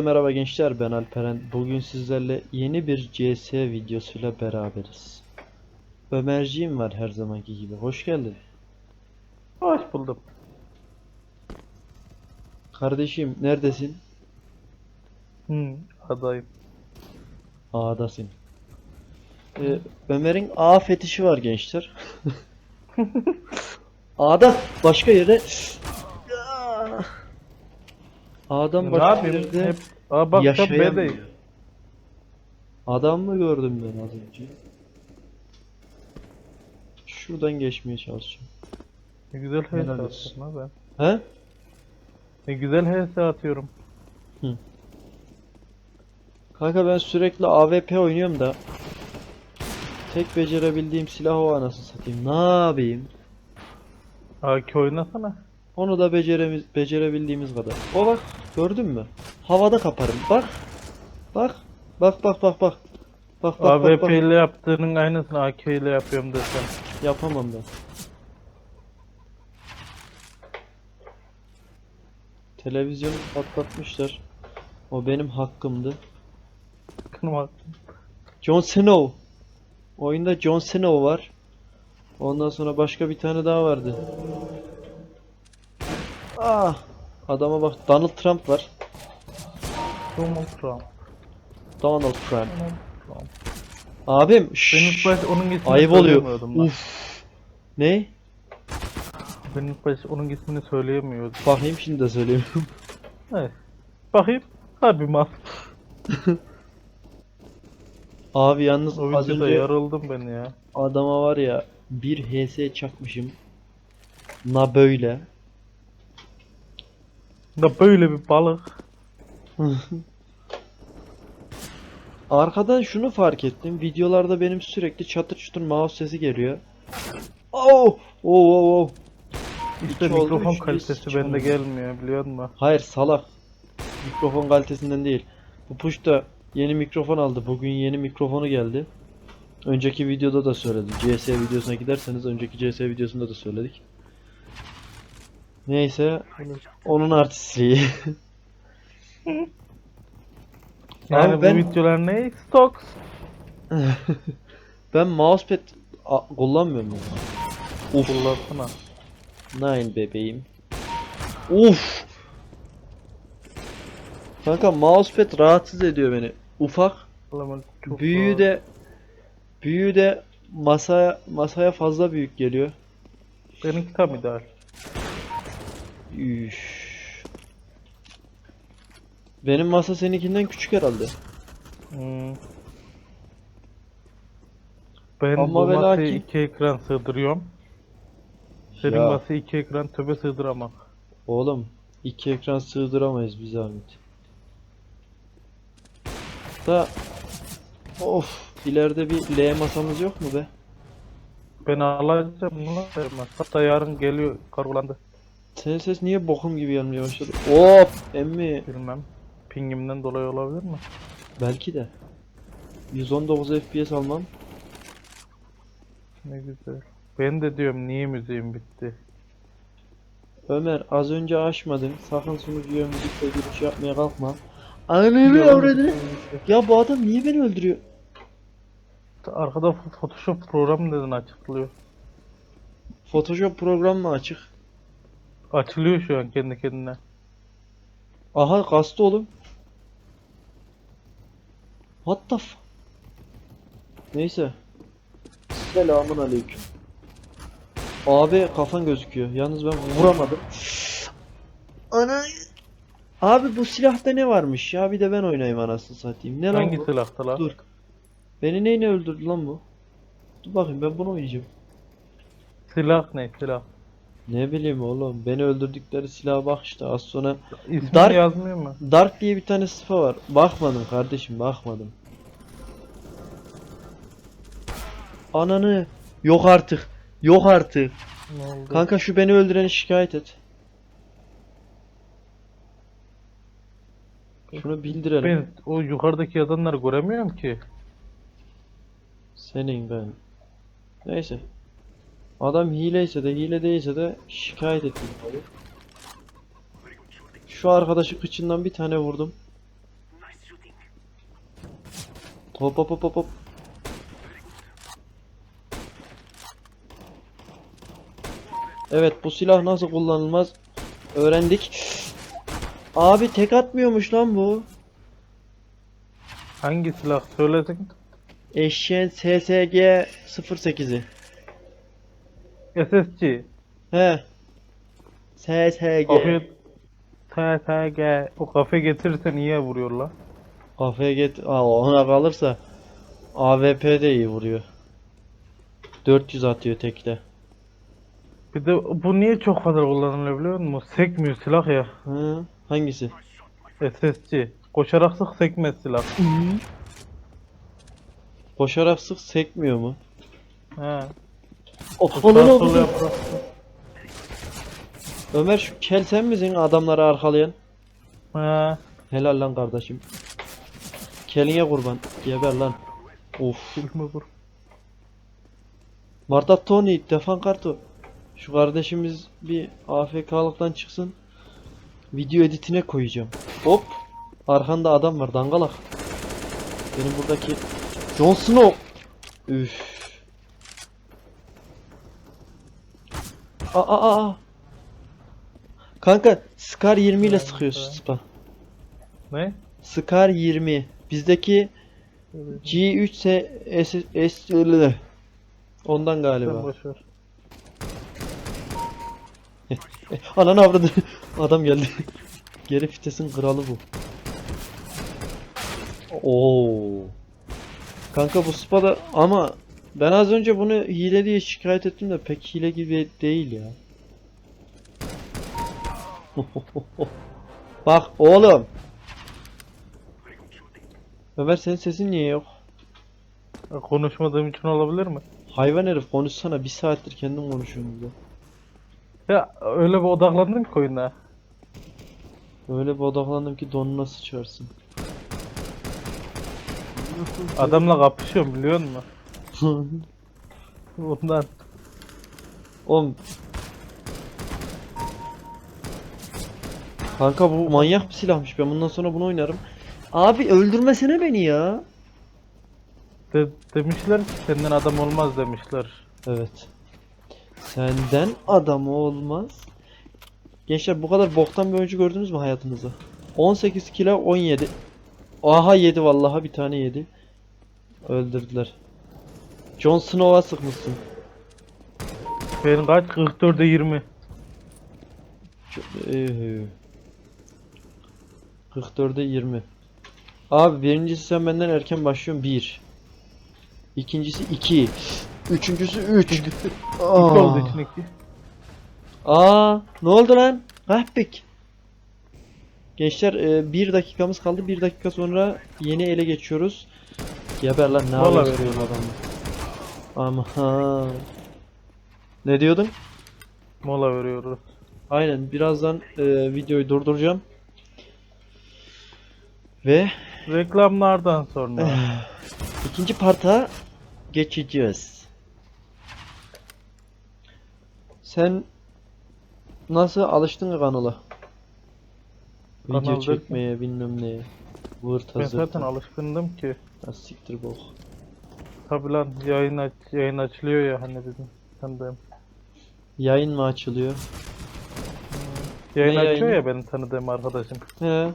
Hepinize merhaba gençler ben Alperen. Bugün sizlerle yeni bir CS videosuyla beraberiz. Ömerciğim var her zamanki gibi. Hoş geldin. Hoş buldum. Kardeşim neredesin? Hı, adayım. A'dasın. Ee, Ömer'in A fetişi var gençler. A'da başka yere A'dan ne yapayım? yerde Hep, aa bak sen yaşayamıyor. B'deyim. Adam mı gördüm ben az önce? Şuradan geçmeye çalışacağım. Ne güzel HS Helal olsun. atıyorum ha ben. He? Ne güzel HS atıyorum. Kanka ben sürekli AWP oynuyorum da tek becerebildiğim silah o anasını satayım. Ne yapayım? AK oynasana. Onu da beceremiz becerebildiğimiz kadar. O bak gördün mü? Havada kaparım. Bak. Bak. Bak bak bak bak. Bak bak AWP bak. ile yaptığının aynısını AK ile yapıyorum desem. Yapamam ben. Televizyonu patlatmışlar. O benim hakkımdı. Kınma. Jon Snow. Oyunda Jon Snow var. Ondan sonra başka bir tane daha vardı. Ah! Adama bak Donald Trump var. Donald Trump. Donald Trump. Donald Trump. Abim Ben ilk baş onun ismini ayıp oluyor. Uf. Ne? Ben ilk baş onun ismini söyleyemiyordum. Bakayım şimdi de söyleyeyim. Evet. Bakayım. Harbi mal. Abi yalnız O az önce yarıldım ben ya. adama var ya bir HS çakmışım. Na böyle. Da böyle bir balık. Arkadan şunu fark ettim. Videolarda benim sürekli çatır çutur mouse sesi geliyor. Oh! Oh oh oh. İşte İki oldu, mikrofon üç, kalitesi bende oldu. gelmiyor biliyor musun? Hayır salak. Mikrofon kalitesinden değil. Bu push da yeni mikrofon aldı. Bugün yeni mikrofonu geldi. Önceki videoda da söyledim. CS videosuna giderseniz önceki CS videosunda da söyledik. Neyse onun artistliği. Yani Abi ben- bu videolar ne? Stocks. ben mousepad a- kullanmıyorum ya. Uf. Kullansana. Nine bebeğim. Uf. Kanka mousepad rahatsız ediyor beni. Ufak. Ulan çok Büyüğü de büyüğü de masaya masaya fazla büyük geliyor. Benimki tam ideal. Üf. Benim masa seninkinden küçük herhalde. Hmm. Ben Ama bu masaya lakin- iki ekran sığdırıyorum. Senin Ya. masaya iki ekran töbe sığdıramam. Oğlum iki ekran sığdıramayız bir zahmet. Da of ileride bir L masamız yok mu be? Ben alacağım ulan vermez. Hatta yarın geliyor kargolandı. Senin ses niye bokum gibi gelmeye başladı? Hop emmi Bilmem. Pingimden dolayı olabilir mi? belki de 119 FPS almam Ne güzel. Ben de diyorum niye müziğim bitti. Ömer az önce açmadın sakın sunucuya müzikle giriş yapmaya kalkma Ananı avradı Ya bu adam niye beni öldürüyor? Arkada Photoshop programı neden açıklıyor? Photoshop program mı açık? Açılıyor şu an kendi kendine. Aha kastı oğlum What the f Neyse Selamun aleyküm Abi kafan gözüküyor yalnız ben vuramadım Ana Abi bu silahta ne varmış ya bir de ben oynayayım anasını satayım ne lan Hangi bu? silahta lan? Dur Beni neyle öldürdü lan bu? Dur bakayım ben bunu oynayacağım Silah ne silah? Ne bileyim oğlum beni öldürdükleri silaha bak işte az sonra İsmi Dark- yazmıyor mu? Dark diye bir tane sıfa var. Bakmadım kardeşim bakmadım. Ananı yok artık. Yok artık. Ne oldu? Kanka şu beni öldüreni şikayet et. Şunu bildirelim. Ben o yukarıdaki yazanları göremiyorum ki. Senin ben. Neyse. Adam hileyse de hile değilse de şikayet ettim. Şu arkadaşı kıçından bir tane vurdum. Hop hop hop hop hop. Evet bu silah nasıl kullanılmaz öğrendik. Abi tek atmıyormuş lan bu. Hangi silah söylesin? Eşeğin SSG 08'i. SSC. He. SSG. Kafe TTG. O kafe getirirsen iyiye vuruyor la. Kafaya get Aa, ona kalırsa AWP de iyi vuruyor. 400 atıyor tekte. Bir de bu niye çok fazla kullanılıyor biliyor musun? Sekmiyor silah ya. Hı, hangisi? SSC. Koşarak sık sekmez silah. Koşarak sık sekmiyor mu? He. Oh, Sağ sol yaprak. Ömer şu kel sen misin adamları arkalayan? He. Helal lan kardeşim. Keline kurban. Geber lan. Of. Bilme vur. Marta Tony defan kartı. Şu kardeşimiz bir AFK'lıktan çıksın. Video editine koyacağım. Hop. Arkanda adam var dangalak. Benim buradaki Jon Snow. Üf. Aa aa aa. Kanka Scar 20 ile sıkıyorsun. Spa. Ne? Scar 20. Bizdeki G3 ise S, S Ondan galiba. boş ver. Ananı avradı. Adam geldi. Geri fitesin kralı bu. Oo. Kanka bu spada ama ben az önce bunu hile diye şikayet ettim de pek hile gibi değil ya. Bak oğlum. Ömer senin sesin niye yok? Konuşmadığım için olabilir mi? Hayvan herif konuşsana bir saattir kendin konuşuyorsun burada. Ya öyle bir odaklandım ki oyuna. Öyle bir odaklandım ki donuna sıçarsın. Adamla kapışıyorum biliyor musun? Ondan. Oğlum. Kanka bu manyak bir silahmış. Ben bundan sonra bunu oynarım. Abi öldürmesene beni ya. De demişler ki senden adam olmaz demişler. Evet. Senden adam olmaz. Gençler bu kadar boktan bir oyuncu gördünüz mü hayatınızda? 18 kilo 17. Aha yedi vallahi bir tane yedi. Öldürdüler. Jon Snow'a sıkmışsın. Benim kaç? 44'e 20. Çok- Eee. 44'e 20. Abi birincisi sen benden erken başlıyorsun 1. İkincisi 2. Üçüncüsü 3. İkisi oldu için iki. Aa, ne oldu lan? Kahpik. Gençler 1 dakikamız kaldı. 1 dakika sonra yeni ele geçiyoruz. Geber lan ne Mola yapıyorsun veriyorum adamı? Ama Ne diyordun? Mola veriyoruz. Aynen birazdan e, videoyu durduracağım. Ve Reklamlardan sonra. ikinci parta geçeceğiz. Sen nasıl alıştın kanala? Video Kanal çekmeye bilmem neye. Vırt ben hazır. zaten alışkındım ki. Ha, siktir bok. Tabi lan yayın, aç yayın açılıyor ya hani. Sen de. Yayın mı açılıyor? Yayın Ne açıyor yayını? ya benim tanıdığım arkadaşım. He.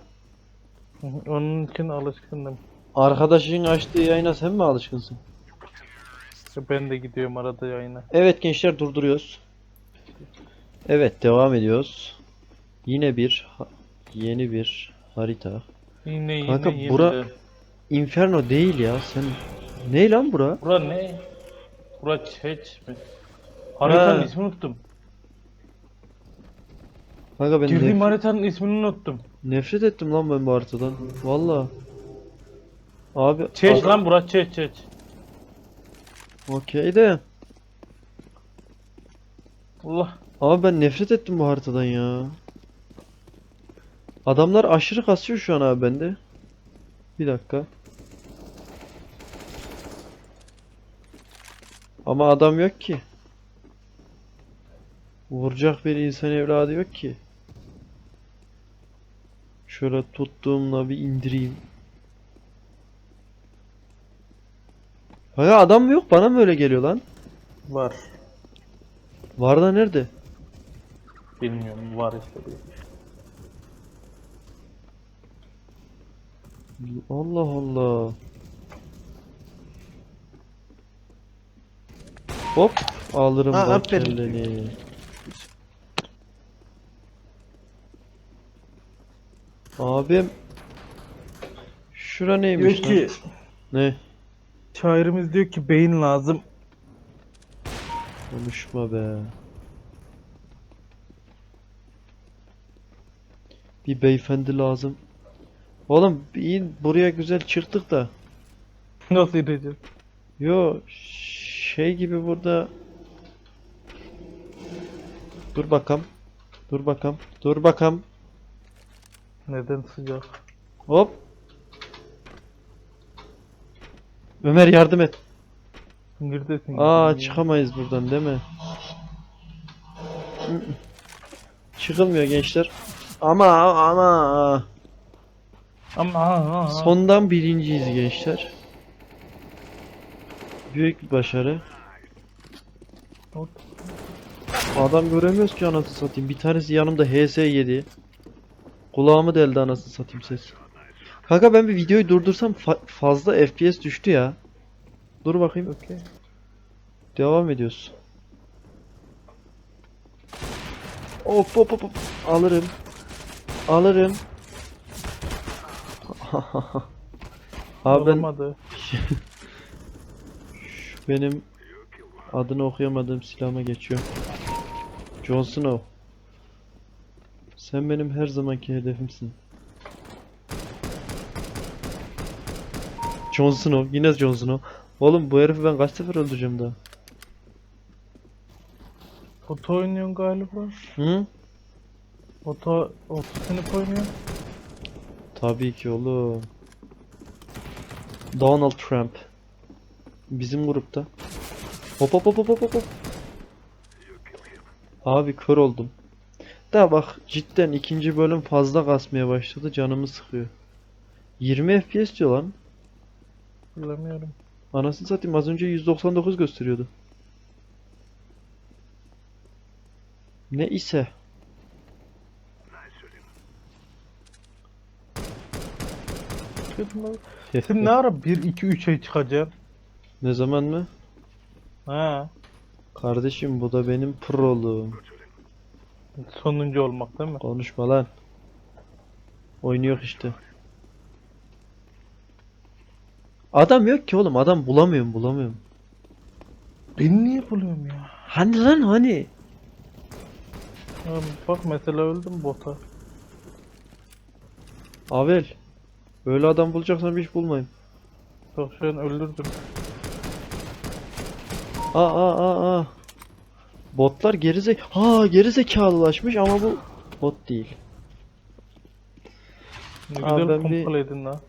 Onun için alışkındım. Arkadaşın açtığı yayına sen mi alışkınsın? Ben de gidiyorum arada yayına. Evet gençler durduruyoruz. Evet devam ediyoruz. Yine bir ha- yeni bir harita. Yine yine Kanka, yine. bura-. Inferno değil ya sen. Ne lan bura? Bura ne? Bura çeç mi? Haritanın Ha. ismini unuttum. Kanka ben Girdiğim nef- haritanın ismini unuttum. nefret ettim lan ben bu haritadan. Valla. Abi Çeç lan bura çeç çeç. Okey de. Allah. Abi ben nefret ettim bu haritadan ya. Adamlar aşırı kasıyor şu an abi bende. Bir dakika. Ama adam yok ki. Vuracak bir insan evladı yok ki. Şöyle tuttuğumla bir indireyim. Kanka adam mı yok bana mı öyle geliyor lan? Var. Var da nerede? Bilmiyorum var işte. Allah Allah. Hop alırım Ha, aferin. Abim Şura Diyor neymiş lan? ki Ne? şairimiz diyor ki beyin lazım. Konuşma be. Bir beyefendi lazım. Oğlum iyi buraya güzel çıktık da. Nasıl ineceğiz? Yo şey gibi burada Dur bakam. Dur bakam. Dur bakam. Neden sıcak? Hop. Ömer yardım et. Neredesin? Aa çıkamayız buradan değil mi? Çıkılmıyor gençler. Ama ama Ama ha. sondan birinciyiz gençler. Büyük bir başarı. Hop. Adam göremiyoruz ki anasını satayım. Bir tanesi yanımda HS7. Kulağımı deldi anasını satayım ses. Kanka ben bir videoyu durdursam fa- fazla FPS düştü ya. Dur bakayım. Okey. Devam ediyoruz. Hop hop hop hop. Alırım. Alırım. Abi ben benim adını okuyamadığım silahıma geçiyor. Jon Snow. Sen benim her zamanki hedefimsin. Jon Snow, yine Jon Snow. Oğlum bu herifi ben kaç sefer öldüreceğim daha? Oto oynuyorsun galiba. Hı? Oto, oto sınıf oynuyor. Tabii ki oğlum. Donald Trump. Bizim grupta. Hop hop hop hop hop hop. Abi kör oldum. Da bak cidden ikinci bölüm fazla kasmaya başladı canımı sıkıyor. 20 FPS diyor lan. Bilemiyorum. Anasını satayım az önce 199 gösteriyordu. Ne ise. Ne ara 1 2 3'e çıkacaksın? Ne zaman mı? Ha. Kardeşim bu da benim proluğum. Sonuncu olmak değil mi? Konuşma lan. Oynuyor işte. Adam yok ki oğlum. Adam bulamıyorum bulamıyorum. Ben niye buluyorum ya? Hani lan hani? Ya Bak mesela öldüm bota. Avel. Böyle adam bulacaksan hiç bulmayayım. Bak şu an öldürdüm. Aa aa aa. Botlar gerizek ha gerizekalılaşmış ama bu bot değil. Ne Abi güzel ben bir- lan.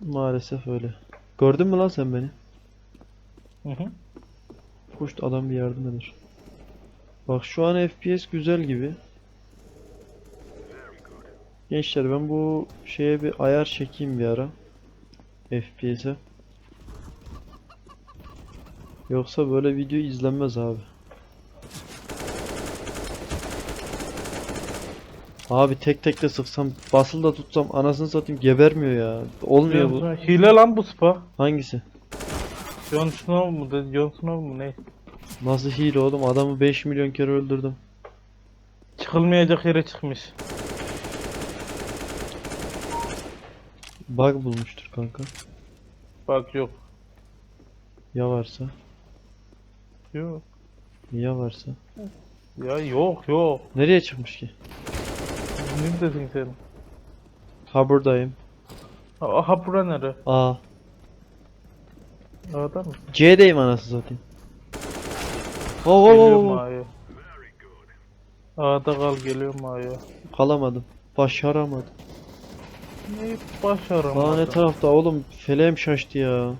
Maalesef öyle. Gördün mü lan sen beni? Hı hı. Hoş adam bir yardım eder. Bak şu an FPS güzel gibi. Gençler ben bu şeye bir ayar çekeyim bir ara. FPS'e. Yoksa böyle video izlenmez abi. Abi tek tek de sıksam basılı da tutsam anasını satayım gebermiyor ya. Olmuyor bu. Hile lan bu spa. Hangisi? Jon Snow mu dedi? Jon Snow mu ne? Nasıl hile oğlum? Adamı 5 milyon kere öldürdüm. Çıkılmayacak yere çıkmış. Bug bulmuştur kanka. Bak yok. Ya varsa? Yok. Ya varsa? Ya yok yok. Nereye çıkmış ki? Ne dedin sen? Ha buradayım. Aha bura nere? A. A'da mı? C'deyim anasını satayım. Oo, oo, Geliyorum oo. A'ya. A'da kal geliyorum A'ya. Kalamadım. Başaramadım. Ne başaramadım. Aa ne tarafta oğlum? Feleğim şaştı ya.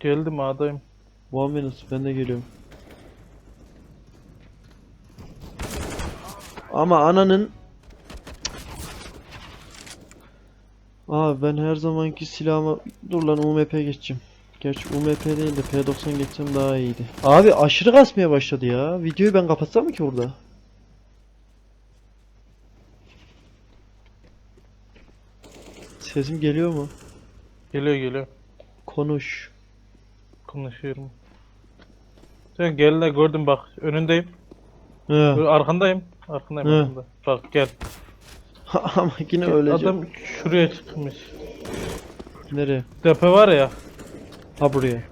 Geldim A'dayım. One minute ben de geliyorum. Ama ananın Abi ben her zamanki silahıma dur lan UMP geçeceğim. Gerçi UMP değil de P90 geçsem daha iyiydi. Abi aşırı kasmaya başladı ya. Videoyu ben kapatsam mı ki burada? Sesim geliyor mu? Geliyor geliyor. Konuş. Konuşuyorum. Sen gel de gördüm bak önündeyim. He. Arkandayım. Arkandayım Hı. arkanda. Bak gel. Ama yine öleceğim. Adam şuraya çıkmış. Nereye? Tepe var ya. Ha buraya.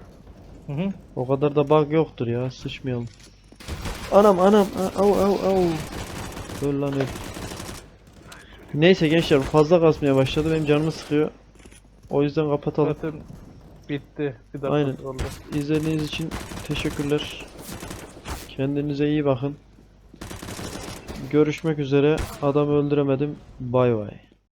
Hı hı. O kadar da bug yoktur ya. Sıçmayalım. Anam anam. Au au au. Öl lan öl. Neyse gençler fazla kasmaya başladı. Benim canımı sıkıyor. O yüzden kapatalım. Zaten bitti. Bir dakika Aynen. oldu. İzlediğiniz için teşekkürler. Kendinize iyi bakın. Görüşmek üzere. Adam öldüremedim. Bay bay.